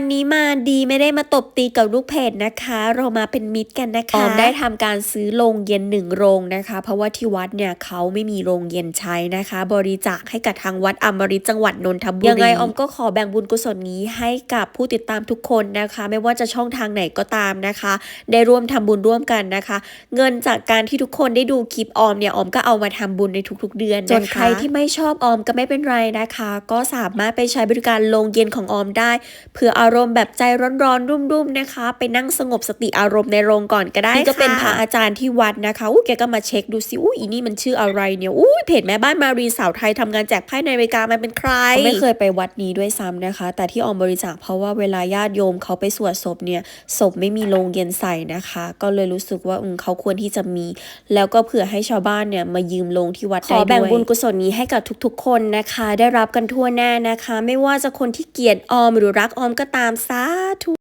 วันนี้มาดีไม่ได้มาตบตีกับลูกเพจนะคะ เรามาเป็นมิตรกันนะคะออมได้ทำการซื้อโรงเย็นหนึ่งโรงนะคะ เพราะว่าที่วัดเนี่ยเขาไม่มีโรงเย็นใช้นะคะ บริจาคให้กับทางวัดอมฤตจังหวัดนนทบุรียังไงออมก็ขอแบ่งบุญกุศลนี้ให้กับผู้ติดตามทุกคนนะคะ ไม่ว่าจะช่องทางไหนก็ตามนะคะ ได้ร่วมทำบุญร่วมกันนะคะ เงินจากการที่ทุกคนได้ดูคลิปออมเนี่ยออมก็เอามาทำบุญในทุก ๆ เดือนนะคะส่วนใครที่ที่ไม่ชอบออมก็ไม่เป็นไรนะคะ ก็สามารถไปใช้บริการโรงเย็นของออมได้เพื่ออารมณ์แบบใจร้อนๆรุ่มๆนะคะ ไปนั่งสงบสติอารมณ์ในโรงก่อนก็ได้นี่ก็เป็นพระอาจารย์ที่วัดนะคะอู้แกก็มาเช็คดูสิอู้อีนี่มันชื่ออะไรเนี่ยอู้เพจแม่บ้านมารีสาวไทยทำงานแจกไพ่ในอเมริกามันเป็นใครไม่เคยไปวัดนี้ด้วยซ้ำนะคะ แต่ที่ออมบริจาคเพราะว่าเวลาญาติโยมเขาไปสวดศพเนี่ยศพไม่มีโรงเย็นใส่นะคะ ก็เลยรู้สึกว่าอืมเขาควรที่จะมี แล้วก็เผื่อให้ชาวบ้านเนี่ยมายืมโรงที่วัดขอแบ่งบุญกุศลนี้ให้กับทุกๆ คนนะคะ ได้รับกันทั่วหน้านะคะ ไม่ว่าจะคนที่เกลียดออมหรือรักออมก็ตามสาธุ